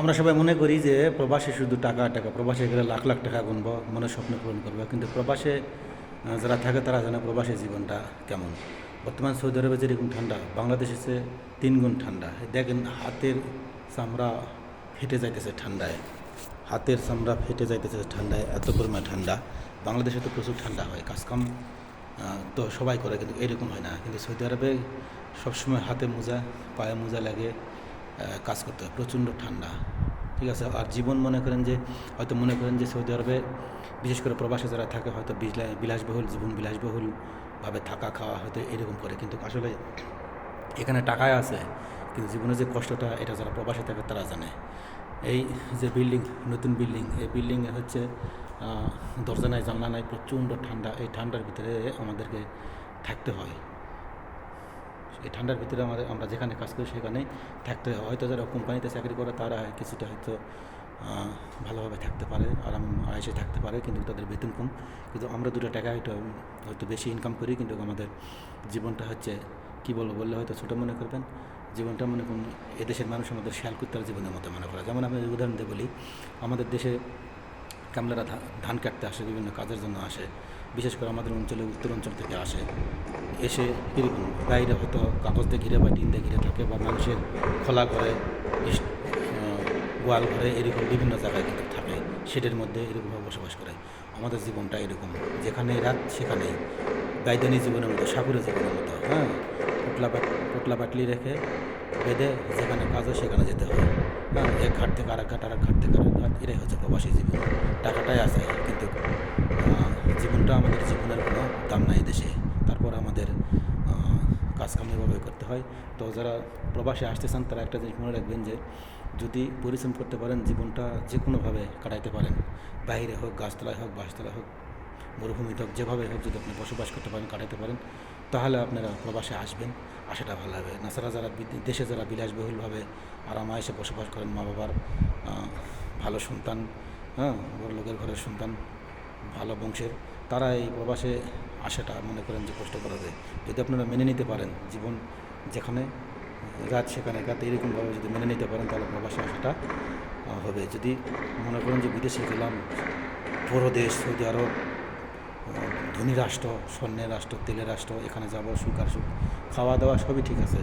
আমরা সবাই মনে করি যে প্রবাসে শুধু টাকা টাকা, প্রবাসে গেলে লাখ লাখ টাকা গুনব মনের স্বপ্ন পূরণ করব। কিন্তু প্রবাসে যারা থাকে তারা জানে প্রবাসী জীবনটা কেমন। বর্তমান সৌদি আরবে যেরকম ঠান্ডা, বাংলাদেশে সে তিন গুণ ঠান্ডা। দেখেন হাতের চামড়া ফেটে যাইতেছে ঠান্ডায়। হাতের চামড়া ফেটে যাইতেছে ঠান্ডায়, এত পরিমাণ ঠান্ডা। বাংলাদেশে তো প্রচুর ঠান্ডা হয় কাজকাম তো সবাই করে, কিন্তু এরকম হয় না। কিন্তু সৌদি আরবে সবসময় হাতে মোজা, পায়ে মোজা লাগে কাজ করতে হয়। প্রচণ্ড ঠান্ডা, ঠিক আছে? আর জীবন মনে করেন যে, হয়তো মনে করেন যে সৌদি আরবে বিশেষ করে প্রবাসী যারা থাকে, হয়তো বিলাস- বিলাসবহুল, জীবন বিলাসবহুলভাবে থাকা, খাওয়া হয়তো এরকম করে। কিন্তু আসলে এখানে টাকায় আছে, কিন্তু জীবনে যে কষ্টটা, এটা যারা প্রবাসী থাকে, তারা জানে। এই যে বিল্ডিং, নতুন বিল্ডিং, এই বিল্ডিংয়ে হচ্ছে দরজা নাই, জানলা নাই, প্রচণ্ড ঠান্ডা। এই ঠান্ডার ভিতরে আমাদেরকে থাকতে হয়। এই ঠান্ডার ভিতরে আমাদের, আমরা যেখানে কাজ করি সেখানে থাকতে হয়। হয়তো যারা কোম্পানিতে চাকরি করে, তারা কিছুটা হয়তো ভালোভাবে থাকতে পারে, আরাম আয়েসে থাকতে পারে, কিন্তু তাদের বেতন কম। কিন্তু আমরা দুটো টাকা হয়তো হয়তো বেশি ইনকাম করি, কিন্তু আমাদের জীবনটা হচ্ছে, কী বলব, বললে হয়তো ছোটো মনে করবেন, জীবনটা মনে করুন, এদেশের মানুষ আমাদের শেয়াল কুত্তার জীবনের মতো মনে করে। যেমন আমি উদাহরণ দিয়ে বলি, আমাদের দেশে কামলারা ধান কাটতে আসে, বিভিন্ন কাজের জন্য আসে। বিশেষ করে আমাদের অঞ্চলে, উত্তর অঞ্চল থেকে আসে, এসে এরকম বাইরে হয়তো কাগজ দিয়ে ঘিরে বা টিন দিয়ে ঘিরে থাকে বা মানুষের খোলা ঘরে গোয়াল ঘরে এরকম বিভিন্ন জায়গায় কিন্তু থাকে সেটার মধ্যে এরকমভাবে বসবাস করে। আমাদের জীবনটা এরকম যেখানে রাত সেখানেই। বাইদানি জীবনের মতো সাপুরের জীবনের মতো হ্যাঁ? পোটলা পাট, পোটলা পাটলি রেখে বেঁধে যেখানে কাজ হয় সেখানে যেতে হয় হ্যাঁ? এক ঘাট থেকে আরেক ঘাট আরেক ঘাট থেকে আরেক ঘাট এটাই হচ্ছে প্রবাসী জীবন। টাকাটাই আছে। জীবনটা আমাদের জীবনের কোনো দাম নাই দেশে। তারপর আমাদের কাজকাম এভাবে করতে হয়। তো যারা প্রবাসে আসতে চান, তারা একটা জিনিস মনে রাখবেন যে, যদি পরিশ্রম করতে পারেন, জীবনটা যে কোনোভাবে কাটাইতে পারেন। বাইরে হোক, গাছতলায় হোক, বাসতলায় হোক, মরুভূমিতে হোক, যেভাবে হোক, যদি আপনি বসবাস করতে পারেন কাটাতে পারেন, তাহলে আপনারা প্রবাসে আসবেন। আসাটা ভালো হবে। নাছাড়া যারা দেশে যারা বিলাসবহুলভাবে আরামে এসে বসবাস করেন, মা বাবার ভালো সন্তান হ্যাঁ বড় লোকের ঘরের সন্তান, ভালো বংশের তারা এই প্রবাসে আসাটা মনে করেন যে কষ্ট করা যায় যদি আপনারা মেনে নিতে পারেন জীবন যেখানে, রাত সেখানে, রাত এরকমভাবে যদি মেনে নিতে পারেন, তাহলে প্রবাসে আসাটা হবে। যদি মনে করেন যে বিদেশে গেলাম, বড় দেশ, সৌদি আরব ধনী রাষ্ট্র, স্বর্ণের রাষ্ট্র, তেলের রাষ্ট্র, এখানে যাব, সুখ আর সুখ খাওয়া দাওয়া সবই ঠিক আছে।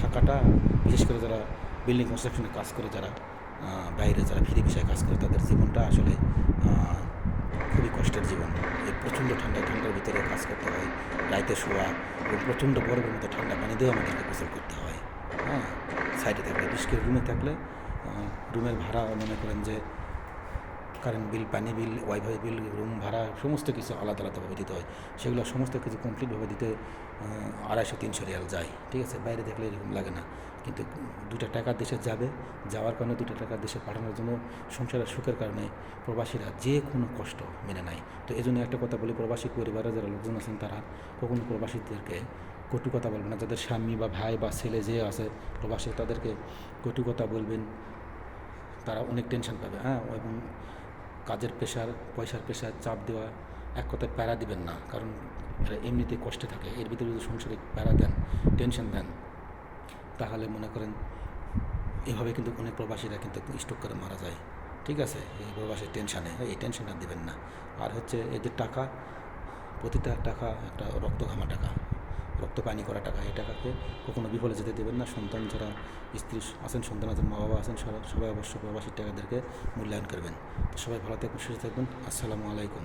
থাকাটা, বিশেষ করে যারা বিল্ডিং কনস্ট্রাকশনে কাজ করে, যারা বাইরে যারা ফিরে বিষয়ে কাজ করে, তাদের জীবনটা আসলে আহ, খুবই কষ্টের জীবন এই প্রচণ্ড ঠান্ডা, ঠান্ডার ভিতরে কাজ করতে হয়, রাইতে শোয়া এবং প্রচণ্ড বরফের মধ্যে ঠান্ডা পানি দিয়েও আমাদেরকে গোসল করতে হয়। হ্যাঁ সাইডে থাকলে বিশেষ করে রুমে থাকলে রুমের ভাড়া মনে করেন যে কারেন্ট বিল, পানি বিল, ওয়াইফাই বিল, রুম ভাড়া সমস্ত কিছু আলাদা আলাদাভাবে দিতে হয়। সেগুলো সমস্ত কিছু কমপ্লিটভাবে দিতে আড়াইশো তিনশো রিয়াল যায়। ঠিক আছে? বাইরে দেখলে এরকম লাগে না। কিন্তু দুটা টাকার দেশে যাবে, যাওয়ার কারণে দুটো টাকার দেশে পাঠানোর জন্য সংসারের সুখের কারণে প্রবাসীরা যে কোনো কষ্ট মেনে নেয়। তো এই জন্য একটা কথা বলি, প্রবাসী পরিবারে যারা লোকজন আছেন তারা কখনো প্রবাসীদেরকে কটু কথা বলবেন না। যাদের স্বামী বা ভাই বা ছেলে যে আছে প্রবাসী, তাদেরকে কটু কথা বলবেন। তারা অনেক টেনশন পাবে হ্যাঁ? এবং কাজের প্রেশার পয়সার প্রেশার চাপ দেওয়া, এক কথায় প্যারা দিবেন না। কারণ এরা এমনিতে কষ্টে থাকে। এর ভিতরে যদি সংসারে প্যারা দেন টেনশন দেন তাহলে মনে করেন এভাবে কিন্তু অনেক প্রবাসীরা কিন্তু স্ট্রোক করে মারা যায়। ঠিক আছে? এই প্রবাসীর টেনশানে এই টেনশনটা দেবেন না। আর হচ্ছে এদের টাকা, প্রতিটা টাকা একটা রক্ত ঘামা টাকা। রক্ত পানি করা টাকা, এই টাকাকে কখনো বিফলে যেতে দেবেন না। সন্তান যারা স্ত্রী আছেন, সন্তান আছেন মা বাবা আছেন সবাই অবশ্য প্রবাসী টাকাদেরকে মূল্যায়ন করবেন। সবাই ভালো থাকবেন, সুস্থ থাকবেন। আসসালামু আলাইকুম।